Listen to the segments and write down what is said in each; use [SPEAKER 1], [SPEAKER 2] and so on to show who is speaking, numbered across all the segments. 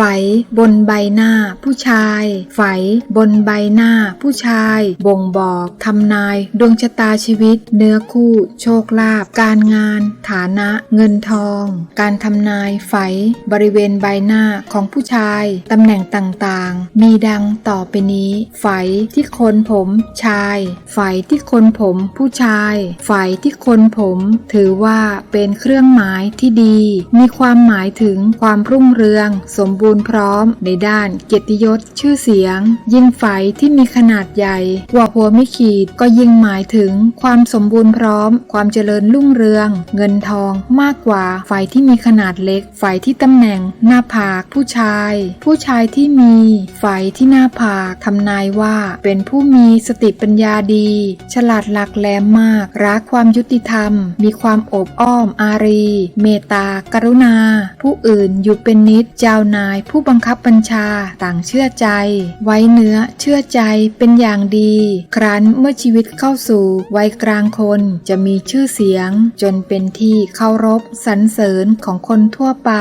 [SPEAKER 1] ไฝบนใบหน้าผู้ชาย ไฝบนใบหน้าผู้ชาย บ่งบอกทำนายดวงชะตาชีวิต เนื้อคู่ โชคลาภการงาน ฐานะ เงินทอง การทำนายไฝบริเวณใบหน้าของผู้ชายตำแหน่งต่างๆ มีดังต่อไปนี้ ไฝที่โคนผมชาย ไฝที่โคนผมผู้ชาย ไฝที่โคนผม ถือว่าเป็นเครื่องหมายที่ดี มีความหมายถึงความรุ่งเรือง สมบูรณ์ูรณ์พร้อม ในด้านเกียรติยศชื่อเสียง ยิ่งไฝที่มีขนาดใหญ่กว่าหัวไม่ขีดก็ยิ่งหมายถึงความสมบูรณ์พร้อม ความเจริญรุ่งเรือง เงินทองมากกว่าไฝที่มีขนาดเล็กไฝที่ตำแหน่งหน้าผาก ผู้ชาย ผู้ชายที่มีไฝที่หน้าผากทำนายว่าเป็นผู้มีสติปัญญาดี ฉลาดหลักแหลมมาก รักความยุติธรรม มีความอบอ้อมอารี เมตตากรุณา ผู้อื่นอยู่เป็นนิดเจ้านายผู้บังคับบัญชาต่างเชื่อใจ ไว้เนื้อเชื่อใจเป็นอย่างดี ครั้นเมื่อชีวิตเข้าสู่วัยกลางคนจะมีชื่อเสียง จนเป็นที่เคารพสรรเสริญของคนทั่วไป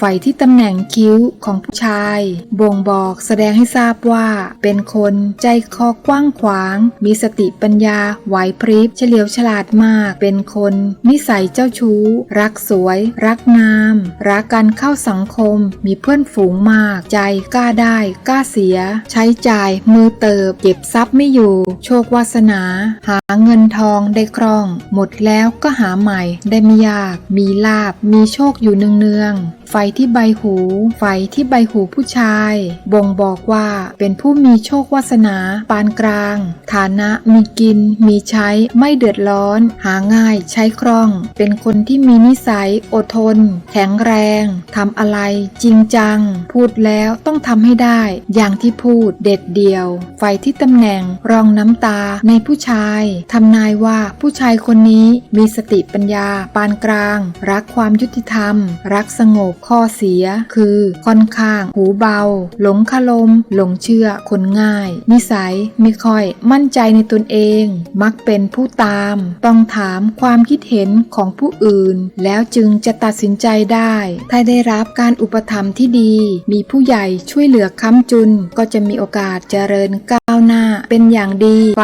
[SPEAKER 1] ฝ่ายที่ตำแหน่งคิ้วของผู้ชาย บ่งบอกแสดงให้ทราบว่าเป็นคนใจคอกว้างขวาง มีสติปัญญาไหวพริบเฉลียวฉลาดมาก เป็นคนนิสัยเจ้าชู้ รักสวย รักงาม รักการเข้าสังคม มีเพื่อนฝูงมาก ใจกล้าได้กล้าเสีย ใช้จ่ายมือเติบ เก็บทรัพย์ไม่อยู่ โชควาสนา หาเงินทองได้คล่อง หมดแล้วก็หาใหม่ได้ไม่ยาก มีลาบมีโชคอยู่เนืองๆไฟที่ใบหู ไฟที่ใบหูผู้ชาย บ่งบอกว่าเป็นผู้มีโชควาสนา ปานกลาง ฐานะมีกิน มีใช้ไม่เดือดร้อน หาง่ายใช้คล่อง เป็นคนที่มีนิสัยอดทน แข็งแรงทำอะไรจริงจังพูดแล้วต้องทำให้ได้ อย่างที่พูดเด็ดเดียว ไฟที่ตำแหน่งรองน้ำตาในผู้ชายทำนายว่าผู้ชายคนนี้มีสติปัญญา ปานกลาง รักความยุติธรรม รักสงบข้อเสีย คือค่อนข้าง หูเบา หลงคารมหลงเชื่อคนง่าย นิสัยไม่ค่อยมั่นใจในตนเอง มักเป็นผู้ตาม ต้องถามความคิดเห็นของผู้อื่น แล้วจึงจะตัดสินใจได้ ถ้าได้รับการอุปถัมภ์ที่ดีมีผู้ใหญ่ช่วยเหลือค้ำจุน ก็จะมีโอกาสเจริญก้าวหน้า เป็นอย่างดีไฟ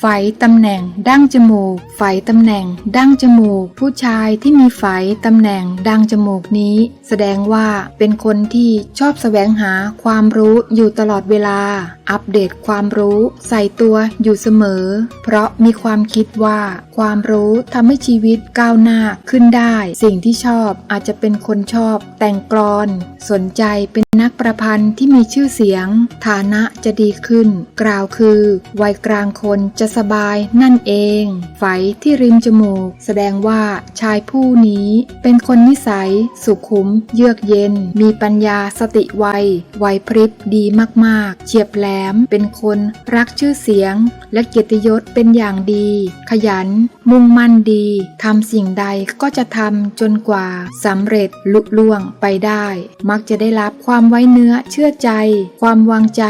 [SPEAKER 1] ไฟตำแหน่งดั้งจมูกไฟตำแหน่งดั้งจมูก ผู้ชายที่มีไฟตำแหน่งดั้งจมูกนี้ แสดงว่าเป็นคนที่ชอบแสวงหาความรู้อยู่ตลอดเวลา อัปเดตความรู้ ใส่ตัวอยู่เสมอ เพราะมีความคิดว่า ความรู้ทำให้ชีวิตก้าวหน้าขึ้นได้ สิ่งที่ชอบอาจจะเป็นคนชอบแต่งกลอน สนใจเป็น นักประพันธ์ที่มีชื่อเสียง ฐานะจะดีขึ้น กล่าวคือ วัยกลางคนจะสบายนั่นเอง ไฝที่ริมจมูก แสดงว่าชายผู้นี้ เป็นคนนิสัย สุขุม เยือกเย็น มีปัญญาสติไวไวพริบดีมากๆ เฉียบแหลมเป็นคนรักชื่อเสียง และเกียรติยศเป็นอย่างดี ขยัน มุ่งมั่นดีทำสิ่งใดก็จะทำจนกว่าสำเร็จลุล่วงไปได้ มักจะได้รับความไว้เนื้อเชื่อใจ ความวางใจ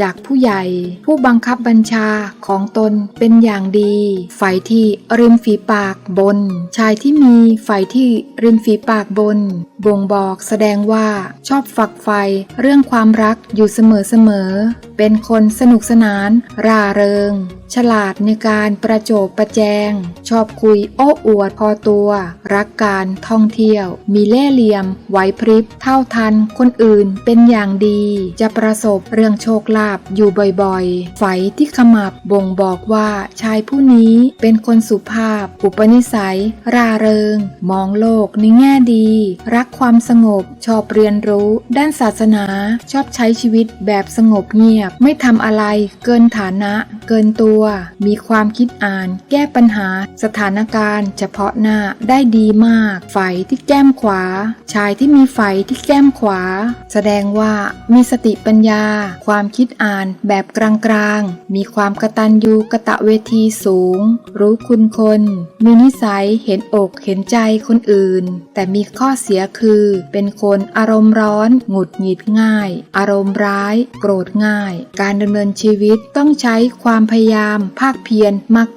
[SPEAKER 1] จากผู้ใหญ่ ผู้บังคับบัญชาของตนเป็นอย่างดีฝ่ายที่ริมฝีปากบน ชายที่มีฝ่ายที่ริมฝีปากบน บ่งบอกแสดงว่าชอบฝักใฝ่เรื่องความรักอยู่เสมอๆ เป็นคนสนุกสนาน ร่าเริง ฉลาดในการประโจบประแจง ชอบคุยโอ้อวดพอตัว รักการท่องเที่ยว มีเล่ห์เหลี่ยม ไหวพริบ เท่าทัน คนอื่นเป็นอย่างดี จะประสบเรื่องโชคลาภอยู่บ่อยๆไฟที่ขมับบ่งบอกว่าชายผู้นี้เป็นคนสุภาพ อุปนิสัย ร่าเริง มองโลกในแง่ดี รักความสงบ ชอบเรียนรู้ ด้านศาสนา ชอบใช้ชีวิตแบบสงบเงียบไม่ทำอะไรเกินฐานะ เกินตัว มีความคิดอ่าน แก้ปัญหา สถานการณ์ เฉพาะหน้าได้ดีมากไฟที่แก้มขวา ชายที่มีไฟที่แก้มขวา แสดงว่ามีสติปัญญา ความคิดอ่านแบบกลางๆ มีความกระตัญญูกระตะเวทีสูง รู้คุณคน มีนิสัยเห็นอกเห็นใจคนอื่น แต่มีข้อเสียคือ เป็นคนอารมณ์ร้อน หงุดหงิดง่าย อารมณ์ร้าย โกรธง่าย การดำเนินชีวิตต้องใช้ความความพยายาม ภาคเพียร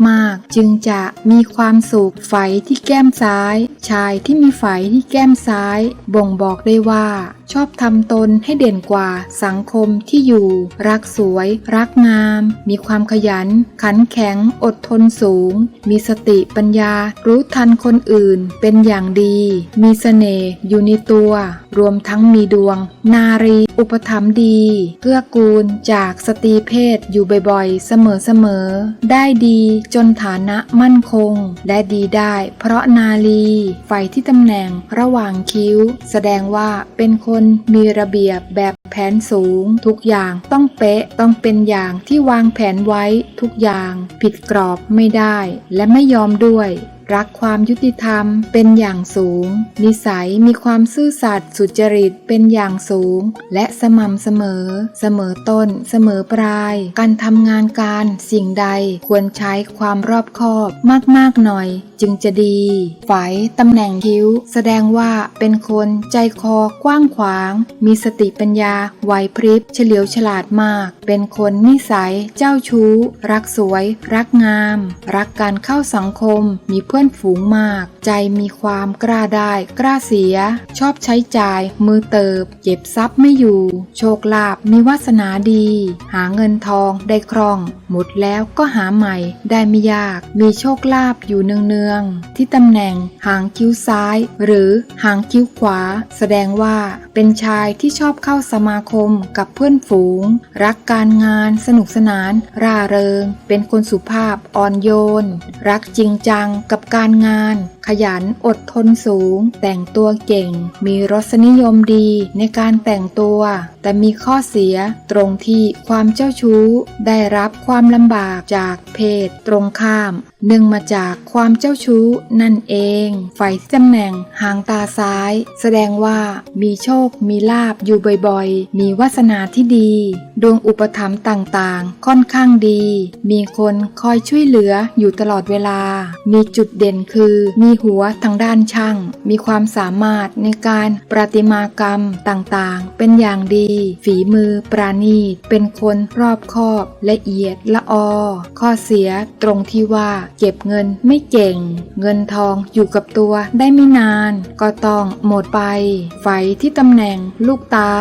[SPEAKER 1] มากๆ จึงจะมีความสุขไฝที่แก้มซ้าย ชายที่มีไฝที่แก้มซ้าย บ่งบอกได้ว่าชอบทำตนให้เด่นกว่าสังคมที่อยู่ รักสวย รักงาม มีความขยัน ขันแข็ง อดทนสูง มีสติปัญญา รู้ทันคนอื่น เป็นอย่างดี มีเสน่ห์อยู่ในตัว รวมทั้งมีดวง นารี อุปถัมภ์ดีเกื้อกูลจากสตรีเพศอยู่บ่อยๆ เสมอๆ ได้ดีจนฐานะมั่นคง และดีได้เพราะนาลีไฟที่ตำแหน่งระหว่างคิ้ว แสดงว่าเป็นคนมีระเบียบแบบแผนสูง ทุกอย่างต้องเป๊ะต้องเป็นอย่างที่วางแผนไว้ทุกอย่าง ผิดกรอบไม่ได้ และไม่ยอมด้วย รักความยุติธรรมเป็นอย่างสูง นิสัยมีความซื่อสัตย์สุจริตเป็นอย่างสูง และสม่ำเสมอ เสมอต้น เสมอปลาย การทำงานการสิ่งใดควรใช้ความรอบคอบมากๆหน่อย จึงจะดีฝายตำแหน่งคิ้ว แสดงว่าเป็นคนใจคอกว้างขวาง มีสติปัญญาไหวพริบเฉลียวฉลาดมาก เป็นคนนิสัยเจ้าชู้ รักสวย รักงาม รักการเข้าสังคมมีเพื่อนฝูงมาก ใจมีความกล้าได้ กล้าเสีย ชอบใช้จ่าย มือเติบ เก็บทรัพย์ไม่อยู่ โชคลาภมีวาสนาดี หาเงินทองได้คล่อง หมดแล้วก็หาใหม่ได้ไม่ยาก มีโชคลาภอยู่เนืองๆที่ตำแหน่งหางคิ้วซ้าย หรือหางคิ้วขวา แสดงว่าเป็นชายที่ชอบเข้าสมาคมกับเพื่อนฝูง รักการงานสนุกสนาน ร่าเริง เป็นคนสุภาพอ่อนโยน รักจริงจังกับการงานขยันอดทนสูง แต่งตัวเก่ง มีรสนิยมดีในการแต่งตัว แต่มีข้อเสียตรงที่ความเจ้าชู้ ได้รับความลำบากจากเพศตรงข้ามเนื่องมาจากความเจ้าชู้นั่นเองฝ่ายตำแหน่งหางตาซ้าย แสดงว่ามีโชคมีลาบอยู่บ่อยๆ มีวาสนาที่ดี ดวงอุปถัมภ์ต่างๆ ค่อนข้างดี มีคนคอยช่วยเหลืออยู่ตลอดเวลา มีจุดเด่นคือมีหัวทางด้านช่าง มีความสามารถในการประติมากรรมต่างๆ เป็นอย่างดี ฝีมือปราณีตเป็นคนรอบคอบละเอียดละออ ข้อเสียตรงที่ว่าเก็บเงินไม่เก่ง เงินทองอยู่กับตัวได้ไม่นาน ก็ต้องหมดไปไฟที่ตำแหน่งลูกตา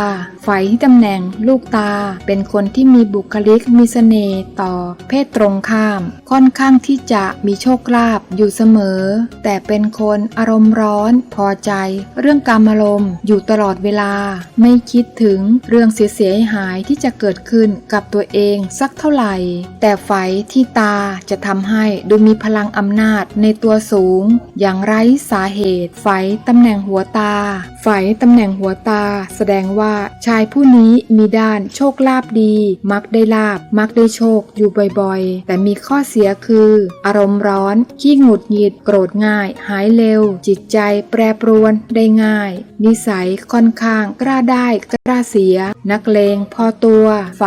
[SPEAKER 1] ไฟที่ตำแหน่งลูกตา เป็นคนที่มีบุคลิกมีเสน่ห์ต่อเพศตรงข้าม ค่อนข้างที่จะมีโชคลาภอยู่เสมอ แต่เป็นคนอารมณ์ร้อน พอใจ เรื่องการมอารมณ์อยู่ตลอดเวลา ไม่คิดถึงเรื่องเสียเสียหายที่จะเกิดขึ้นกับตัวเองสักเท่าไหร่ แต่ไฟที่ตาจะทำให้ดูมีพลังอำนาจในตัวสูง อย่างไร้สาเหตุ ไฟตำแหน่งหัวตา ไฟตำแหน่งหัวตา แสดงว่าชายผู้นี้มีด้านโชคลาภดี มักได้ลาบมักได้โชคอยู่บ่อยๆ แต่มีข้อเสียคือ อารมณ์ร้อน ขี้หงุดหงิดโกรธง่ายหายเร็ว จิตใจแปรปรวนได้ง่าย นิสัยค่อนข้างกล้าได้กล้าเสีย นักเลงพอตัวไฟ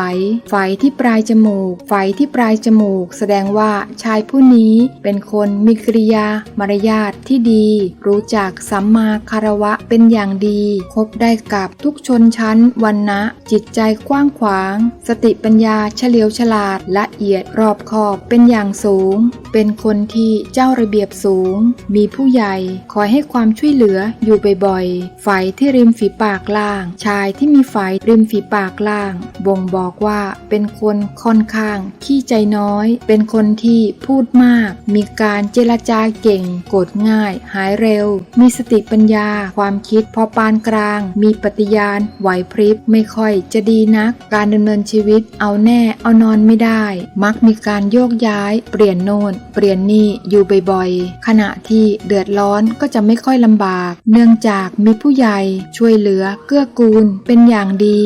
[SPEAKER 1] ไฟที่ปลายจมูกไฟที่ปลายจมูก แสดงว่าชายผู้นี้เป็นคนมีกริยามารยาทที่ดี รู้จักสัมมาคารวะเป็นอย่างดี คบได้กับทุกชนชั้นวันนะ จิตใจกว้างขวาง สติปัญญาเฉลียวฉลาดละเอียดรอบคอบเป็นอย่างสูง เป็นคนที่เจ้าระเบียบสูง มมีผู้ใหญ่คอยให้ความช่วยเหลืออยู่บ่อยๆไฟที่ริมฝีปากล่าง ชายที่มีไฟริมฝีปากล่าง บ่งบอกว่าเป็นคนค่อนข้าง ขี้ใจน้อย เป็นคนที่พูดมาก มีการเจรจาเก่ง โกรธง่าย หายเร็ว มีสติปัญญา ความคิดพอปานกลาง มีปฏิญาณไหวพริบไม่ค่อยจะดีนัก การดำเนินชีวิตเอาแน่เอานอนไม่ได้ มักมีการโยกย้าย เปลี่ยนโน่นเปลี่ยนนี่อยู่บ่อยๆขณะที่ที่เดือดร้อนก็จะไม่ค่อยลำบาก เนื่องจากมีผู้ใหญ่ช่วยเหลือเกื้อกูลเป็นอย่างดี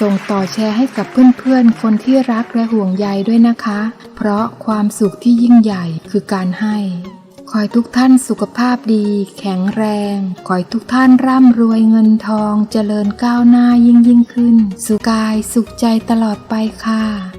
[SPEAKER 1] ส่งต่อแชร์ให้กับเพื่อนๆ คนที่รักและห่วงใยด้วยนะคะ เพราะความสุขที่ยิ่งใหญ่คือการให้ ขอให้ทุกท่านสุขภาพดี แข็งแรง ขอให้ทุกท่านร่ำรวยเงินทอง เจริญก้าวหน้ายิ่งยิ่งขึ้น สุขกายสุขใจตลอดไปค่ะ